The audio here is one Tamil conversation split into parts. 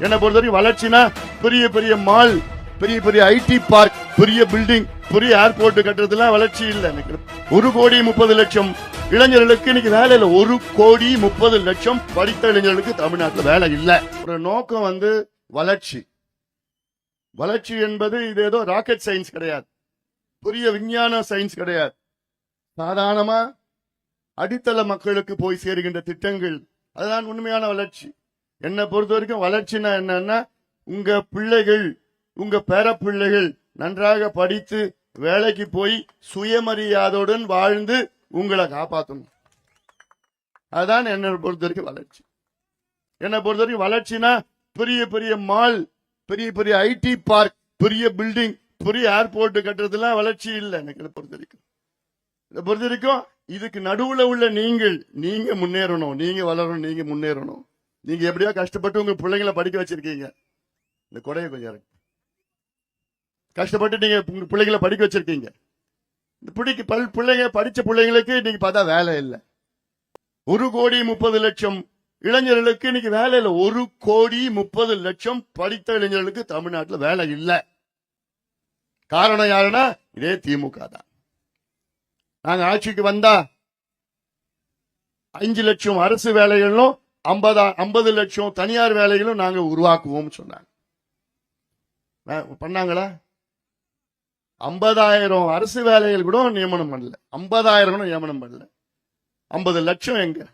என்னை பொறுத்தவரைக்கும் வளர்ச்சினா பெரிய பெரிய மால் பெரிய பெரிய ஐடி பார்க் பெரிய பில்டிங் பெரிய ஏர்போர்ட் கட்டுறதுலாம் வளர்ச்சி இல்லை எனக்கு. ஒரு கோடி முப்பது லட்சம் இளைஞர்களுக்கு இன்னைக்கு வேலை இல்லை. ஒரு கோடி முப்பது லட்சம் படித்த இளைஞர்களுக்கு தமிழ்நாட்டில் வேலை இல்லை. ஒரு நோக்கம் வந்து வளர்ச்சி. வளர்ச்சி என்பது இது ஏதோ ராக்கெட் சயின்ஸ் கிடையாது. பெரிய விஞ்ஞான சயின்ஸ் கிடையாது. சாதாரணமா அடித்தள மக்களுக்கு போய் சேருகின்ற திட்டங்கள். அதுதான் உண்மையான வளர்ச்சி. என்னை பொறுத்த வரைக்கும் வளர்ச்சினா என்னன்னா உங்க பிள்ளைகள் உங்க பேர பிள்ளைகள் நன்றாக படித்து வேலைக்கு போய் சுயமரியாதையுடன் வாழ்ந்து உங்களை காப்பாற்றணும் அதுதான் என்னை பொறுத்த வரைக்கும் வளர்ச்சி. என்னை பொறுத்த வரைக்கும் வளர்ச்சினா பெரிய பெரிய மால் பெரிய பெரிய ஐடி பார்க் பெரிய பில்டிங் பெரிய ஏர்போர்ட் கட்டுறதுலாம் வளர்ச்சி இல்லை எனக்கு பொறுத்த வரைக்கும் இதை பொறுத்த வரைக்கும் இதுக்கு நடுவுல உள்ள நீங்கள் நீங்க முன்னேறணும் நீங்க வளரணும் நீங்க முன்னேறணும். நீங்க எப்படியோ கஷ்டப்பட்டு உங்க பிள்ளைங்களை படிக்க வச்சிருக்கீங்க. இந்த கொடையை கொஞ்சம் கஷ்டப்பட்டு நீங்க உங்க பிள்ளைங்களை படிக்க வச்சிருக்கீங்க. இந்த பிடிக்கு பல் பிள்ளைங்க படிச்ச பிள்ளைங்களுக்கு இன்னைக்கு பார்த்தா வேலை இல்லை. ஒரு கோடி முப்பது லட்சம் இளைஞர்களுக்கு இன்னைக்கு வேலை இல்லை. ஒரு கோடி முப்பது லட்சம் படித்த இளைஞர்களுக்கு தமிழ்நாட்டில் வேலை இல்லை. காரணம் யாருன்னா இதே திமுக தான். நாங்க ஆட்சிக்கு வந்தா அஞ்சு லட்சம் அரசு வேலைகளும் ஐம்பதா ஐம்பது லட்சம் தனியார் வேலைகளும் நாங்க உருவாக்குவோம் சொன்னாங்க. பண்ணாங்களா? ஐம்பதாயிரம் அரசு வேலைகள் கூட நியமனம் பண்ணல. ஐம்பதாயிரம் கூட நியமனம் பண்ணல. ஐம்பது லட்சம் எங்க?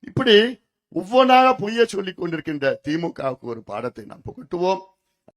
இப்படி ஒவ்வொன்றாக பொய்ய சொல்லிக் கொண்டிருக்கின்ற திமுகவுக்கு ஒரு பாடத்தை நாம் புகட்டுவோம்.